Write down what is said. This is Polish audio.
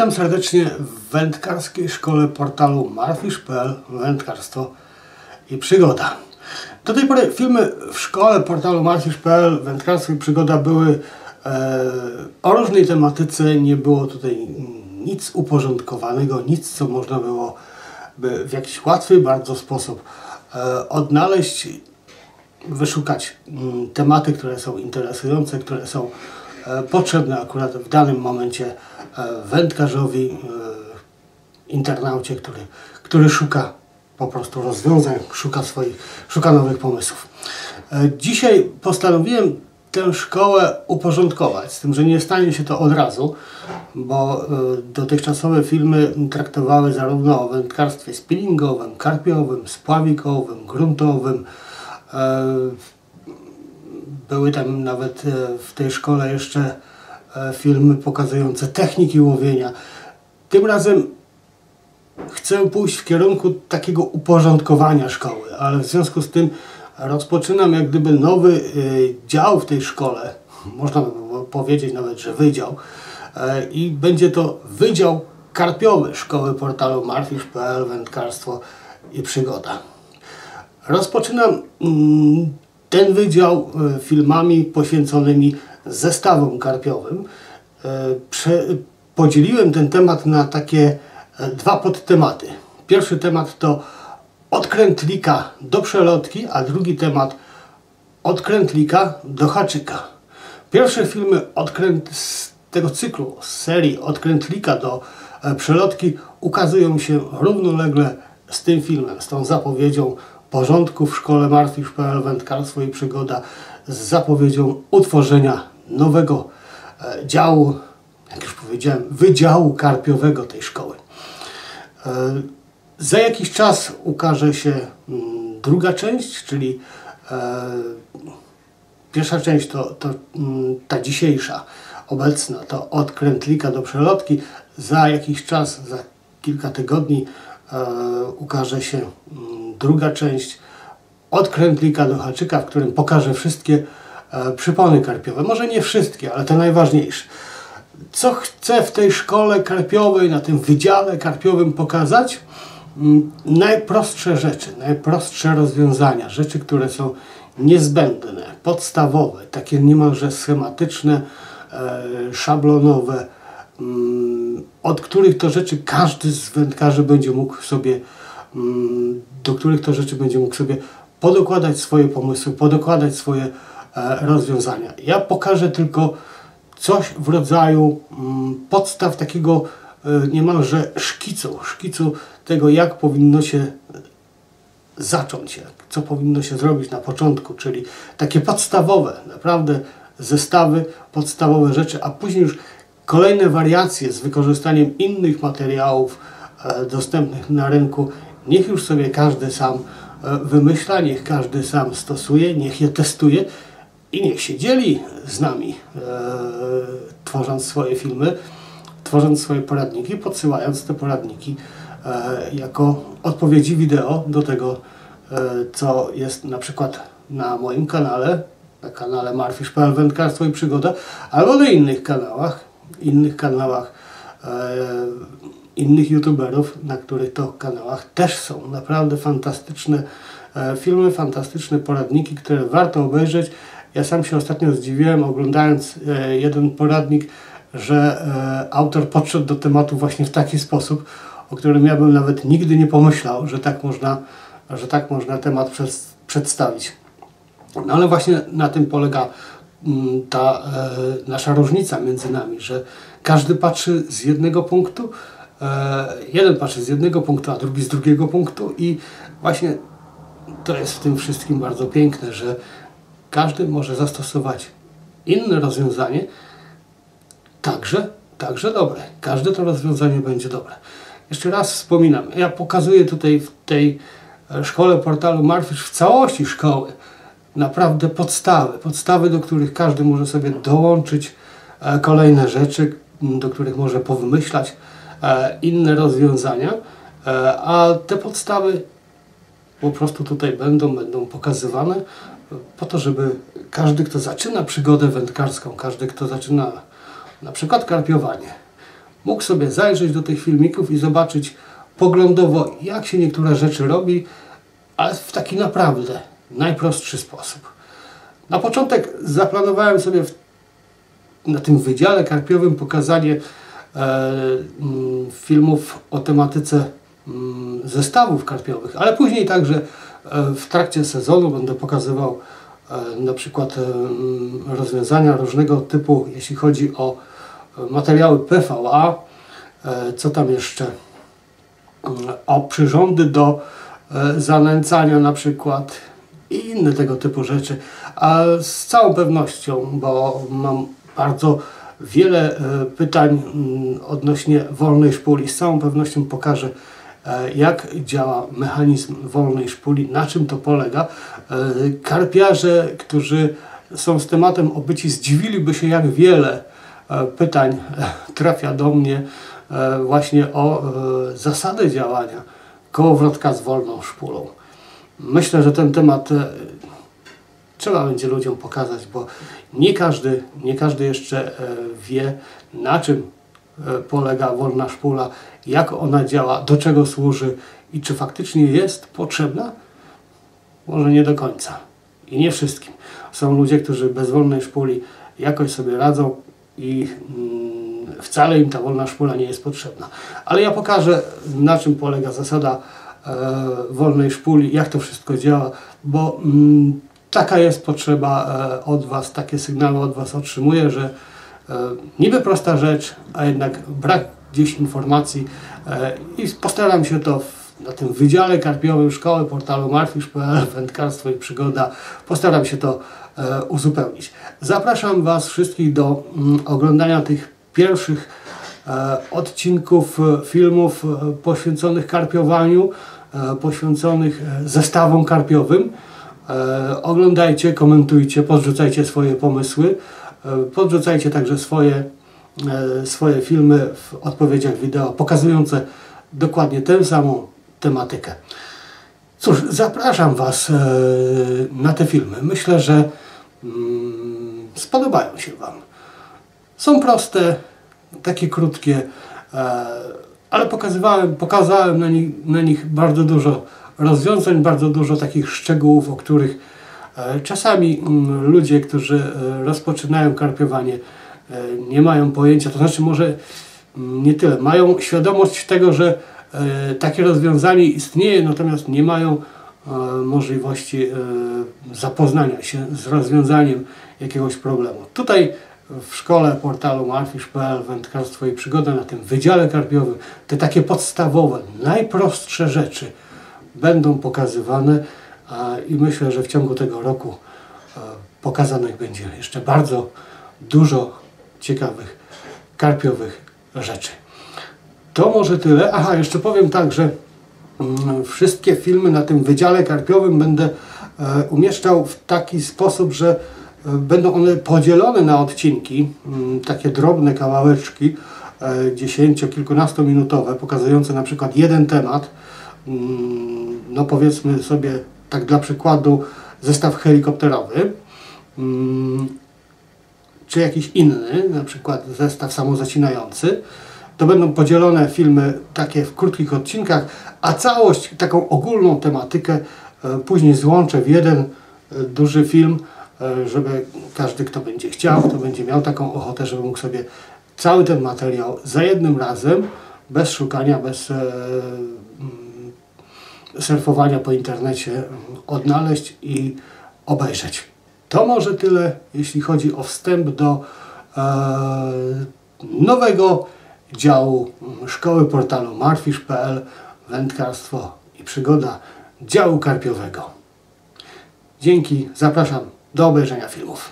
Witam serdecznie w wędkarskiej szkole portalu marfish.pl Wędkarstwo i przygoda. Do tej pory filmy w szkole portalu marfish.pl Wędkarstwo i przygoda były e, o różnej tematyce. Nie było tutaj nic uporządkowanego, nic co można było by w jakiś łatwy bardzo sposób e, odnaleźć, wyszukać m, mm, tematy, które są interesujące, które są potrzebne akurat w danym momencie E, wędkarzowi, e, internaucie, który, który szuka po prostu rozwiązań, szuka swoich, szuka nowych pomysłów. E, dzisiaj postanowiłem tę szkołę uporządkować, z tym, że nie stanie się to od razu, bo dotychczasowe filmy traktowały zarówno o wędkarstwie spinningowym, karpiowym, spławikowym, gruntowym. Były tam nawet w tej szkole jeszcze E, filmy pokazujące techniki łowienia. Tym razem chcę pójść w kierunku takiego uporządkowania szkoły, ale w związku z tym rozpoczynam jak gdyby nowy e, dział w tej szkole, można by powiedzieć nawet, że wydział e, i będzie to Wydział Karpiowy Szkoły Portalu Marfish.pl Wędkarstwo i Przygoda. Rozpoczynam mm, ten wydział filmami poświęconymi zestawom karpiowym. E, podzieliłem ten temat na takie e, dwa podtematy. Pierwszy temat to odkrętlika do przelotki, a drugi temat odkrętlika do haczyka. Pierwsze filmy z tego cyklu, z serii odkrętlika do e, przelotki ukazują się równolegle z tym filmem, z tą zapowiedzią porządku w szkole martwisz.pl wędkarstwo i przygoda z zapowiedzią utworzenia nowego e, działu, jak już powiedziałem, wydziału karpiowego tej szkoły. E, za jakiś czas ukaże się mm, druga część, czyli e, pierwsza część to, to mm, ta dzisiejsza, obecna, to od krętlika do przelotki. Za jakiś czas, za kilka tygodni ukaże się mm, druga część od krętlika do haczyka, w którym pokażę wszystkie E, przypony karpiowe. Może nie wszystkie, ale te najważniejsze. Co chcę w tej szkole karpiowej, na tym wydziale karpiowym pokazać? Mm, najprostsze rzeczy, najprostsze rozwiązania, rzeczy, które są niezbędne, podstawowe, takie niemalże schematyczne, e, szablonowe, mm, od których to rzeczy każdy z wędkarzy będzie mógł sobie, mm, do których to rzeczy będzie mógł sobie podokładać swoje pomysły, podokładać swoje E, rozwiązania. Ja pokażę tylko coś w rodzaju mm, podstaw takiego e, niemalże szkicu, szkicu tego, jak powinno się zacząć, co powinno się zrobić na początku, czyli takie podstawowe, naprawdę zestawy, podstawowe rzeczy, a później już kolejne wariacje z wykorzystaniem innych materiałów e, dostępnych na rynku. Niech już sobie każdy sam wymyśla, niech każdy sam stosuje, niech je testuje i niech się dzieli z nami, e, tworząc swoje filmy, tworząc swoje poradniki, podsyłając te poradniki e, jako odpowiedzi wideo do tego, e, co jest na przykład na moim kanale, na kanale Marfisz.pl Wędkarstwo i Przygoda, albo na innych kanałach, innych kanałach e, innych youtuberów, na których to kanałach też są naprawdę fantastyczne e, filmy, fantastyczne poradniki, które warto obejrzeć. Ja sam się ostatnio zdziwiłem, oglądając e, jeden poradnik, że e, autor podszedł do tematu właśnie w taki sposób, o którym ja bym nawet nigdy nie pomyślał, że tak można, że tak można temat przedstawić. No ale właśnie na tym polega mm, ta nasza różnica między nami, że każdy patrzy z jednego punktu, jeden patrzy z jednego punktu, a drugi z drugiego punktu i właśnie to jest w tym wszystkim bardzo piękne, że każdy może zastosować inne rozwiązanie, także, także dobre. Każde to rozwiązanie będzie dobre. Jeszcze raz wspominam, ja pokazuję tutaj w tej e, szkole portalu Marfish w całości szkoły naprawdę podstawy, podstawy, do których każdy może sobie dołączyć e, kolejne rzeczy, do których może powymyślać e, inne rozwiązania, a te podstawy po prostu tutaj będą, będą pokazywane po to, żeby każdy, kto zaczyna przygodę wędkarską, każdy, kto zaczyna na przykład karpiowanie, mógł sobie zajrzeć do tych filmików i zobaczyć poglądowo, jak się niektóre rzeczy robi, ale w taki naprawdę najprostszy sposób. Na początek zaplanowałem sobie w, na tym wydziale karpiowym pokazanie e, filmów o tematyce mm, zestawów karpiowych, ale później także e, w trakcie sezonu będę pokazywał e, na przykład e, mm, rozwiązania różnego typu, jeśli chodzi o e, materiały PVA, e, co tam jeszcze, mm, o przyrządy do e, zanęcania na przykład i inne tego typu rzeczy. A z całą pewnością, bo mam bardzo wiele e, pytań mm, odnośnie wolnej szpuli, z całą pewnością pokażę e, jak działa mechanizm wolnej szpuli, na czym to polega. E, Karpiarze, którzy są z tematem obyci, zdziwiliby się jak wiele pytań trafia do mnie właśnie o zasadę działania kołowrotka z wolną szpulą. Myślę, że ten temat trzeba będzie ludziom pokazać, bo nie każdy, nie każdy jeszcze e, wie, na czym e, polega wolna szpula, jak ona działa, do czego służy i czy faktycznie jest potrzebna. Może nie do końca i nie wszystkim. Są ludzie, którzy bez wolnej szpuli jakoś sobie radzą i mm, wcale im ta wolna szpula nie jest potrzebna. Ale ja pokażę, na czym polega zasada e, wolnej szpuli, jak to wszystko działa, bo mm, taka jest potrzeba e, od Was, takie sygnały od Was otrzymuję, że e, niby prosta rzecz, a jednak brak gdzieś informacji e, i postaram się to na tym Wydziale Karpiowym Szkoły portalu marfisz.pl Wędkarstwo i Przygoda postaram się to uzupełnić. Zapraszam Was wszystkich do mm, oglądania tych pierwszych odcinków filmów poświęconych karpiowaniu, poświęconych zestawom karpiowym. E, oglądajcie, komentujcie, podrzucajcie swoje pomysły, e, podrzucajcie także swoje, e, swoje filmy w odpowiedziach wideo pokazujące dokładnie tę samą tematykę. Cóż, zapraszam Was na te filmy. Myślę, że mm, spodobają się Wam. Są proste, takie krótkie, ale pokazywałem, pokazałem na nich, na nich bardzo dużo rozwiązań, bardzo dużo takich szczegółów, o których e, czasami mm, ludzie, którzy e, rozpoczynają karpiowanie, e, nie mają pojęcia, to znaczy może mm, nie tyle, mają świadomość tego, że takie rozwiązanie istnieje, natomiast nie mają możliwości zapoznania się z rozwiązaniem jakiegoś problemu. Tutaj w szkole portalu marfisz.pl Wędkarstwo i Przygoda na tym Wydziale Karpiowym te takie podstawowe, najprostsze rzeczy będą pokazywane i myślę, że w ciągu tego roku e, pokazanych będzie jeszcze bardzo dużo ciekawych karpiowych rzeczy. To może tyle. Aha, jeszcze powiem tak, że mm, wszystkie filmy na tym Wydziale Karpiowym będę e, umieszczał w taki sposób, że e, będą one podzielone na odcinki, mm, takie drobne kawałeczki, e, 10-kilkunastominutowe, pokazujące na przykład jeden temat. Mm, No powiedzmy sobie, tak dla przykładu, zestaw helikopterowy, mm, czy jakiś inny, na przykład zestaw samozacinający, to będą podzielone filmy takie w krótkich odcinkach, a całość, taką ogólną tematykę e, później złączę w jeden e, duży film, e, żeby każdy, kto będzie chciał, kto będzie miał taką ochotę, żeby mógł sobie cały ten materiał za jednym razem, bez szukania, bez mm, surfowania po internecie, odnaleźć i obejrzeć. To może tyle, jeśli chodzi o wstęp do e, nowego działu szkoły portalu marfisz.pl Wędkarstwo i Przygoda działu karpiowego. Dzięki, zapraszam do obejrzenia filmów.